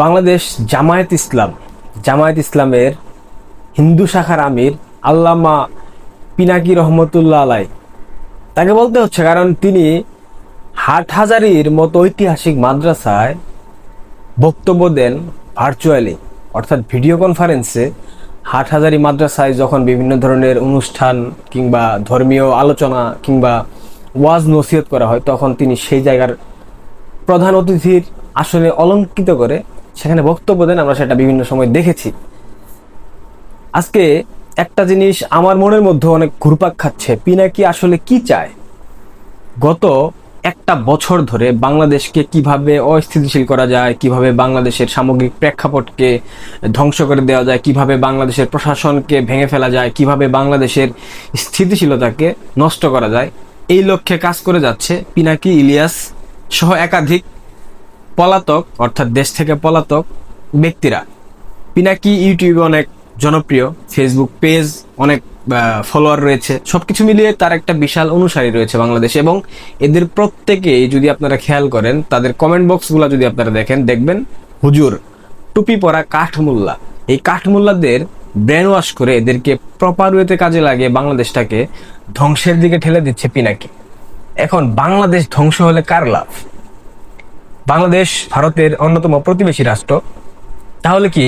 বাংলাদেশ জামায়াত ইসলাম। জামায়াত ইসলামের হিন্দু শাখার আমির আল্লামা পিনাকি রহমতুল্লাহ আলাই। তাকে বলতে হচ্ছে কারণ তিনি হাটহাজারির মতো ঐতিহাসিক মাদ্রাসায় বক্তব্য দেন ভার্চুয়ালি অর্থাৎ ভিডিও কনফারেন্সে হাটহাজারি মাদ্রাসায় যখন বিভিন্ন ধরনের অনুষ্ঠান কিংবা ধর্মীয় আলোচনা কিংবা ওয়াজ নসিহত করা হয়, তখন তিনি সেই জায়গার প্রধান অতিথির আসনে অলঙ্কিত করে সেখানে বক্তব্য দেন, আমরা সেটা বিভিন্ন সময় দেখেছি। আজকে একটা জিনিস আমার মনের মধ্যে অনেক ঘুরপাক খাচ্ছে। পিনাকি আসলে কি চায়? গত একটা বছর ধরে বাংলাদেশকে কীভাবে অস্থিতিশীল করা যায়, কীভাবে বাংলাদেশের সামগ্রিক প্রেক্ষাপটকে ধ্বংস করে দেওয়া যায়, কীভাবে বাংলাদেশের প্রশাসনকে ভেঙে ফেলা যায়, কীভাবে বাংলাদেশের স্থিতিশীলতাকে নষ্ট করা যায়, এই লক্ষ্যে কাজ করে যাচ্ছে পিনাকি, ইলিয়াস সহ একাধিক পলাতক, অর্থাৎ দেশ থেকে পলাতক ব্যক্তিরা। পিনাকি ইউটিউবে অনেক জনপ্রিয় ফেসবুক পেজ অনেক ফলোয়ার রয়েছে। সবকিছু মিলিয়ে তার একটা বিশাল অনুসারী রয়েছে বাংলাদেশে এবং এদের প্রত্যেকেই যদি আপনারা খেয়াল করেন, তাদের কমেন্ট বক্সগুলো যদি আপনারা দেখেন, দেখবেন হুজুর টুপি পরা কাঠমোল্লা। এই কাঠমোল্লাদের ব্রেন ওয়াশ করে এদেরকে প্রপার ওয়েতে কাজে লাগে বাংলাদেশটাকে ধ্বংসের দিকে ঠেলে দিচ্ছে পিনাকি। এখন বাংলাদেশ ধ্বংস হলে কার লাভ? বাংলাদেশ ভারতের অন্যতম প্রতিবেশী রাষ্ট্র। তাহলে কি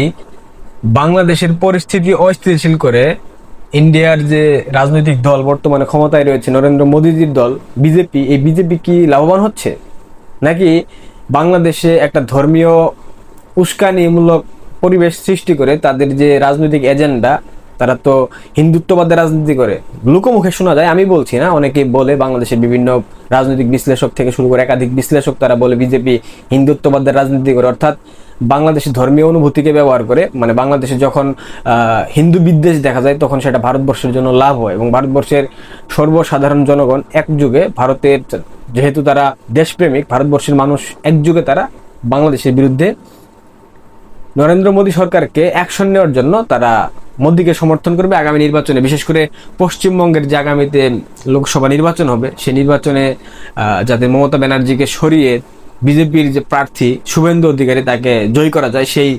বাংলাদেশের পরিস্থিতি অস্থিতিশীল করে ইন্ডিয়ার যে রাজনৈতিক দল বর্তমানে ক্ষমতায় রয়েছে নরেন্দ্র মোদীজির দল, বিজেপি, এই বিজেপি কি লাভবান হচ্ছে? নাকি বাংলাদেশে একটা ধর্মীয় উস্কানিমূলক পরিবেশ সৃষ্টি করে তাদের যে রাজনৈতিক এজেন্ডা তারা তো হিন্দুত্ববাদের রাজনীতি করে। লোকমুখে শোনা যায়, আমি বলছি না, অনেকে বলে বাংলাদেশের বিভিন্ন রাজনৈতিক বিশ্লেষক থেকে শুরু করে একাধিক বিশ্লেষক তারা বলে বিজেপি হিন্দুত্ববাদের রাজনীতি করে। অর্থাৎ বাংলাদেশের ধর্মীয় অনুভূতিকে ব্যবহার করে মানে বাংলাদেশে যখন হিন্দু বিদ্বেষ দেখা যায়, তখন সেটা ভারতবর্ষের জন্য লাভ হয় এবং ভারতবর্ষের সর্বসাধারণ জনগণ এক যুগে ভারতের, যেহেতু তারা দেশপ্রেমিক, ভারতবর্ষের মানুষ এক যুগে তারা বাংলাদেশের বিরুদ্ধে নরেন্দ্র মোদী সরকারকে অ্যাকশন নেওয়ার জন্য তারা মোদীকে সমর্থন করবে আগামী নির্বাচনে। বিশেষ করে পশ্চিমবঙ্গের যে আগামীতে লোকসভা নির্বাচন হবে সেই নির্বাচনে যাতে মমতা ব্যানার্জিকে সরিয়ে বিজেপির যে প্রার্থী শুভেন্দু অধিকারী তাকে জয় করা যায়, সেই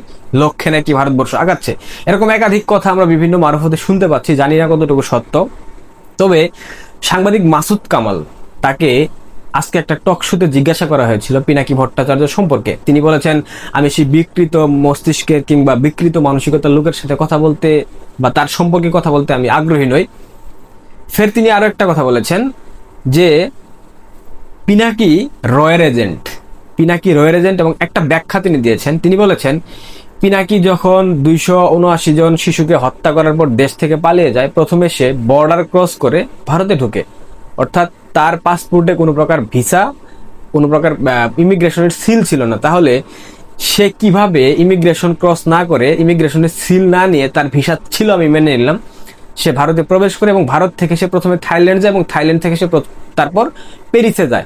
লক্ষ্যে নাকি ভারতবর্ষ আগাচ্ছে। এরকম একাধিক কথা আমরা বিভিন্ন মারফতে শুনতে পাচ্ছি, জানি না কতটুকু সত্য। তবে সাংবাদিক মাসুদ কামাল তাকে আজকে একটা টক শোতে জিজ্ঞাসা করা হয়েছিল পিনাকি ভট্টাচার্য সম্পর্কে। তিনি বলেছেন, আমি সেই বিকৃত মস্তিষ্কের কিংবা বিকৃত মানসিকতার লোকের সাথে কথা বলতে বা তার সম্পর্কে কথা বলতে আমি আগ্রহী নই। ফের তিনি আরও একটা কথা বলেছেন যে, পিনাকি রয়ের এজেন্ট। পিনাকি রয়ের এজেন্ট এবং একটা ব্যাখ্যা তিনি দিয়েছেন। তিনি বলেছেন, পিনাকি যখন দুইশো উনআশি জন শিশুকে হত্যা করার পর দেশ থেকে পালিয়ে যায়, প্রথমে সে বর্ডার ক্রস করে ভারতে ঢোকে। অর্থাৎ তার পাসপোর্টে কোনো প্রকার ভিসা কোনো প্রকার ইমিগ্রেশনের সিল ছিল না। তাহলে সে কীভাবে ইমিগ্রেশন ক্রস না করে ইমিগ্রেশনের সিল না নিয়ে তার ভিসা ছিল আমি মেনে নিলাম। সে ভারতে প্রবেশ করে এবং ভারত থেকে সে প্রথমে থাইল্যান্ড যায় এবং থাইল্যান্ড থেকে সে প্র- তারপর প্যারিসে যায়।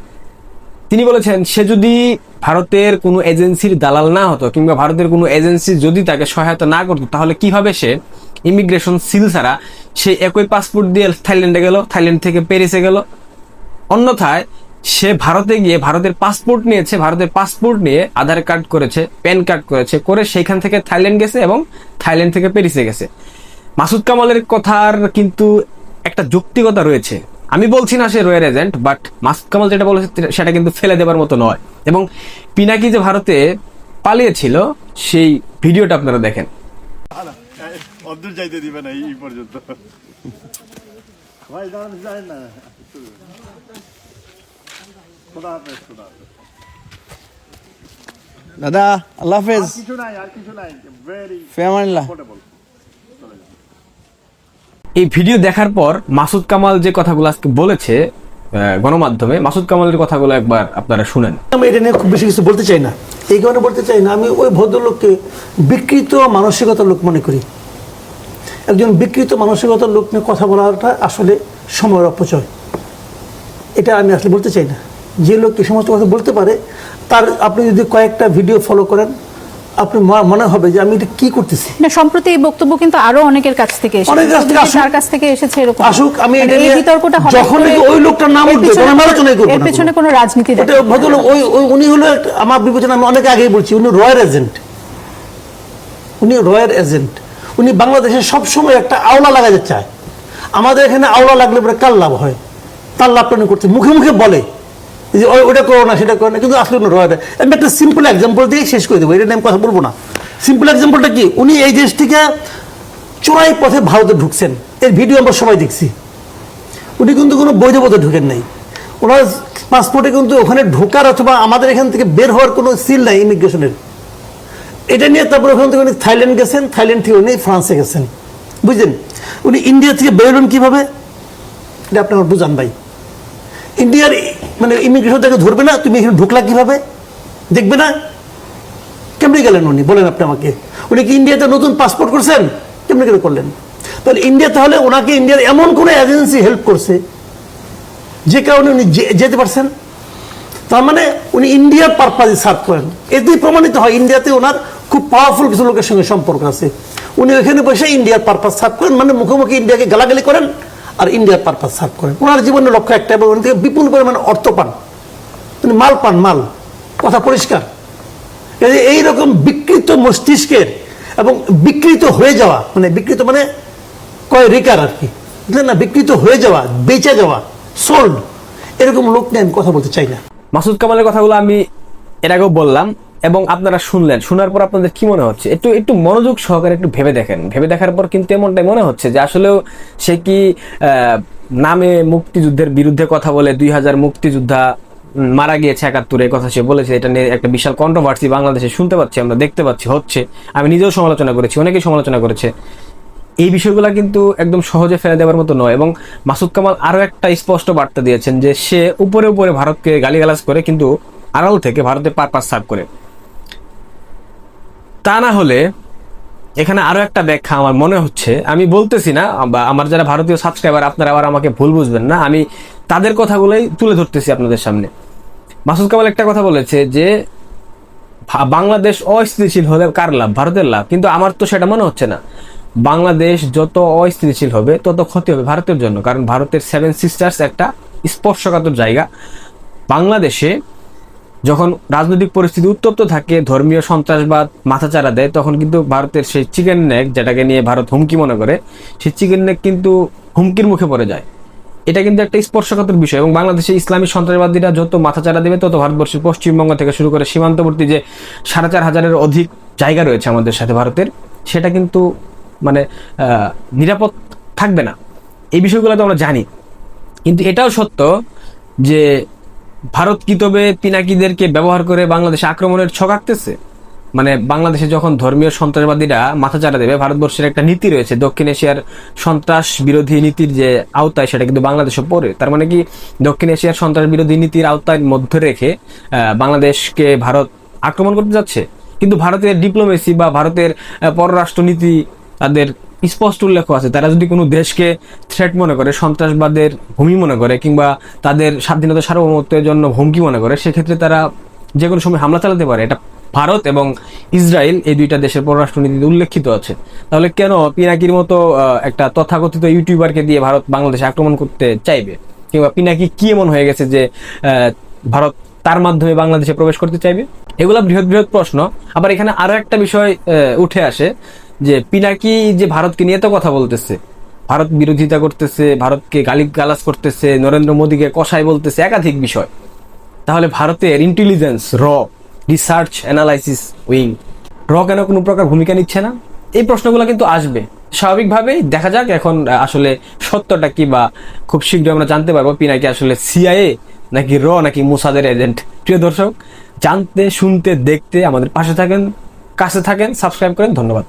তিনি বলেছেন, সে যদি ভারতের কোনো এজেন্সির দালাল না হতো কিংবা ভারতের কোনো এজেন্সি যদি তাকে সহায়তা না করতো, তাহলে কীভাবে সে ইমিগ্রেশন সিল ছাড়া সে একই পাসপোর্ট দিয়ে থাইল্যান্ডে গেল, থাইল্যান্ড থেকে প্যারিসে গেল? অন্যথায় সে ভারতে গিয়ে ভারতের পাসপোর্ট নিয়েছে ভারতের পাসপোর্ট নিয়ে আধার কার্ড করেছে প্যান কার্ড করেছে করে সেখান থেকে থাইল্যান্ড গেছে এবং থাইল্যান্ড থেকে প্যারিসে গেছে। মাসুদ কামালের কথার কিন্তু একটা যৌক্তিকতা রয়েছে। আমি বলছি না সে রয়ের এজেন্ট বাট মাসুদ কামাল যেটা বলেছে সেটা কিন্তু ফেলে দেবার মতো নয়। এবং পিনাকি যে ভারতে পালিয়েছিল সেই ভিডিওটা আপনারা দেখেন। যাইতে দিবে না এই পর্যন্ত। দাদা আল্লাহ হাফেজ। কিছু নাই আর কিছু নাই ভেরি কমফোর্টেবল এই ভিডিও দেখার পর মাসুদ কামাল যে কথাগুলো আজকে বলেছে গণমাধ্যমে মাসুদ কামালের কথাগুলো একবার আপনারা শুনেন। আমি এটা নিয়ে খুব বেশি কিছু বলতে চাই না। এই কারণে বলতে চাই না আমি ওই ভদ্রলোককে বিকৃত মানসিকতার লোক মনে করি। একজন বিকৃত মানসিকতার লোক নিয়ে কথা বলাটা আসলে সময়ের অপচয়। এটা আমি আসলে বলতে চাই না। যে লোক এই সমস্ত কথা বলতে পারে তার আপনি যদি কয়েকটা ভিডিও ফলো করেন আপনি মনে হবে যে আমি এটা কি করতেছি। না সম্প্রতি এই বক্তব্য কিন্তু আরও অনেকের কাছ থেকে এসেছে। যে আসুক। তার কাছ থেকে এসেছে এরকম। আসুক, আমি মানে এটা এই নিয়ে বিতর্কটা যখন ওই লোকটার নাম উঠবে, তখন আমি আলোচনাই করব এর পেছনে কোনো। রাজনীতি এটা ভদ্রলোক ওই- উনি হলো আমার বিবেচনা আমি অনেক আগেই বলছি উনি রয়্যাল এজেন্ট। উনি রয়্যাল এজেন্ট। উনি বাংলাদেশে সবসময় একটা আওলা লাগাতে চায়। আমাদের এখানে আওলা লাগলে পরে কার লাভ হয়? তার লাভটা উনি করতে মুখে মুখে বলে। যে ওটা করো না, সেটা করো না। কিন্তু আসলে উনি রয়্যাল আমি একটা সিম্পল এক্সাম্পল দিয়ে শেষ করে দেবো এটা নিয়ে আমি কথা বলব না। সিম্পল এক্সাম্পলটা কি? উনি এই দেশ থেকে চোরাই পথে ভারতে ঢুকছেন। এর ভিডিও আমরা সবাই দেখছি। উনি কিন্তু কোনো বৈধ পথে ঢুকেন নাই। ওনার পাসপোর্টে কিন্তু ওখানে ঢোকার অথবা আমাদের এখান থেকে বের হওয়ার কোনো সিল নাই ইমিগ্রেশনের। এটা নিয়ে তারপরে ওখান থেকে উনি থাইল্যান্ড গেছেন, থাইল্যান্ড থেকে উনি ফ্রান্সে গেছেন। বুঝলেন? উনি ইন্ডিয়া থেকে বেরোলেন কীভাবে? এটা আপনি আমার বুঝান ভাই। ইন্ডিয়ার মানে ইমিগ্রেশন তাকে ধরবে না? তুমি এখানে ঢুকলা কীভাবে? দেখবে না? কেমনি গেলেন উনি? বলেন আপনি আমাকে। উনি কি ইন্ডিয়াতে নতুন পাসপোর্ট করছেন? কেমনি করে করলেন? তাহলে ইন্ডিয়া তাহলে ওনাকে ইন্ডিয়ার এমন কোনো এজেন্সি হেল্প করছে, যে কারণে উনি যেতে পারছেন? তার মানে উনি ইন্ডিয়ার পারপাজে সার্ভ করেন। এতেই প্রমাণিত হয়, ইন্ডিয়াতে ওনার খুব পাওয়ারফুল কিছু লোকের সঙ্গে সম্পর্ক আছে। উনি ওখানে বসে ইন্ডিয়ার পারপাস সার্ভ করেন মানে মুখোমুখি ইন্ডিয়াকে গালাগালি করেন। আর ইন্ডিয়ার পারপাস সার্ভ করেন ওনার জীবনের লক্ষ্য একটা এবং থেকে বিপুল পরিমাণে অর্থ পান। উনি মাল পান, মাল। কথা পরিষ্কার। এইরকম বিকৃত মস্তিষ্কের এবং বিকৃত হয়ে যাওয়া মানে বিকৃত মানে কয় রেকার আর কি। বুঝলেন না? বিকৃত হয়ে যাওয়া, বেঁচে যাওয়া সোল্ড এরকম লোক নিয়ে আমি কথা বলতে চাই না। মাসুদ কামালের কথাগুলো আমি এর আগেও বললাম। এবং আপনারা শুনলেন। শোনার পর আপনাদের কি মনে হচ্ছে? একটু একটু মনোযোগ সহকারে একটু ভেবে দেখেন। ভেবে দেখার পর কিন্তু এমনটাই মনে হচ্ছে যে আসলেও সে কি নামে মুক্তিযুদ্ধের বিরুদ্ধে কথা বলে, দুই হাজার মুক্তিযোদ্ধা মারা গিয়েছে একাত্তরে কথা সে বলেছে। এটা নিয়ে একটা বিশাল কন্ট্রোভার্সি বাংলাদেশে শুনতে পাচ্ছি, আমরা দেখতে পাচ্ছি, হচ্ছে। আমি নিজেও সমালোচনা করেছি, অনেকেই সমালোচনা করেছে। এই বিষয়গুলো কিন্তু একদম সহজে ফেলে দেওয়ার মতো নয় এবং মাসুদ কামাল আরও একটা স্পষ্ট বার্তা দিয়েছেন যে সে উপরে উপরে ভারতকে গালিগালাজ করে কিন্তু আড়াল থেকে ভারতের পারপাস সার্ভ করে। তা না হলে এখানে আরও একটা ব্যাখ্যা আমার মনে হচ্ছে। আমি বলতেছি না, বা আমার যারা ভারতীয় সাবস্ক্রাইবার আপনারা আবার আমাকে ভুল বুঝবেন না। আমি তাদের কথাগুলোই তুলে ধরতেছি আপনাদের সামনে। মাসুদ কামাল একটা কথা বলেছে যে বাংলাদেশ অস্থিতিশীল হলে কার লাভ? ভারতের লাভ। কিন্তু আমার তো সেটা মনে হচ্ছে না। বাংলাদেশ যত অস্থিতিশীল হবে, তত ক্ষতি হবে ভারতের জন্য। কারণ ভারতের সেভেন সিস্টার্স একটা স্পর্শকাতর জায়গা। বাংলাদেশে যখন রাজনৈতিক পরিস্থিতি উত্তপ্ত থাকে, ধর্মীয় সন্ত্রাসবাদ মাথাচাড়া দেয়, তখন কিন্তু ভারতের সেই চিকেন নেক যেটাকে নিয়ে ভারত হুমকি মনে করে, সেই চিকেন নেক কিন্তু হুমকির মুখে পড়ে যায়। এটা কিন্তু একটা স্পর্শকাতর বিষয় এবং বাংলাদেশে ইসলামী সন্ত্রাসবাদীরা যত মাথাচাড়া দেবে, তত ভারতবর্ষের পশ্চিমবঙ্গ থেকে শুরু করে সীমান্তবর্তী যে সাড়ে চার হাজারের অধিক জায়গা রয়েছে আমাদের সাথে ভারতের, সেটা কিন্তু মানে নিরাপদ থাকবে না। এই বিষয়গুলো তো আমরা জানি। কিন্তু এটাও সত্য যে ভারত কি তবে পিনাকিদেরকে ব্যবহার করে বাংলাদেশে আক্রমণের ছক আঁকতেছে? মানে বাংলাদেশে যখন ধর্মীয় সন্ত্রাসবাদীরা মাথাচাড়া দেবে, ভারতবর্ষের একটা নীতি রয়েছে, দক্ষিণ এশিয়ার সন্ত্রাস বিরোধী নীতির যে আওতায়, সেটা কিন্তু বাংলাদেশে পড়ে। তার মানে কি, দক্ষিণ এশিয়ার সন্ত্রাস বিরোধী নীতির আওতায় মধ্যে রেখে বাংলাদেশকে ভারত আক্রমণ করতে যাচ্ছে। কিন্তু ভারতের ডিপ্লোমেসি বা ভারতের পররাষ্ট্রনীতি তাদের স্পষ্ট উল্লেখ আছে। তারা যদি কোনো দেশকে থ্রেট মনে করে, সন্ত্রাসবাদের ভূমি মনে করে, কিংবা তাদের স্বাধীনতা সার্বভৌমত্বের জন্য হুমকি মনে করে, সেক্ষেত্রে তারা যে কোনো সময় হামলা চালাতে পারে। এটা ভারত এবং ইসরায়েল এই দুইটা দেশের পররাষ্ট্রনীতিতে উল্লেখিত আছে। তাহলে কেন পিনাকির মতো একটা তথাকথিত ইউটিউবারকে দিয়ে ভারত বাংলাদেশে আক্রমণ করতে চাইবে? কিংবা পিনাকি কি এমন হয়ে গেছে যে ভারত তার মাধ্যমে বাংলাদেশে প্রবেশ করতে চাইবে? এগুলা বৃহৎ বৃহৎ প্রশ্ন। আবার এখানে আরও একটা বিষয় উঠে আসে। যে পিনাকি যে ভারতকে নিয়ে তো কথা বলতেছে, ভারত বিরোধিতা করতেছে, ভারতকে গালি গালাজ করতেছে, নরেন্দ্র মোদীকে কষাই বলতেছে, একাধিক বিষয়। তাহলে ভারতের ইন্টেলিজেন্স র রিসার্চ অ্যানালাইসিস উইং র কেন কোনো প্রকার ভূমিকা নিচ্ছে না? এই প্রশ্নগুলো কিন্তু আসবে। স্বাভাবিকভাবেই দেখা যাক এখন আসলে সত্যটা কি বা খুব শীঘ্রই আমরা জানতে পারব পিনাকি আসলে সিআইএ নাকি র, নাকি মুসাদের এজেন্ট প্রিয় দর্শক, জানতে, শুনতে, দেখতে আমাদের পাশে থাকেন, কাছে থাকেন সাবস্ক্রাইব করেন, ধন্যবাদ।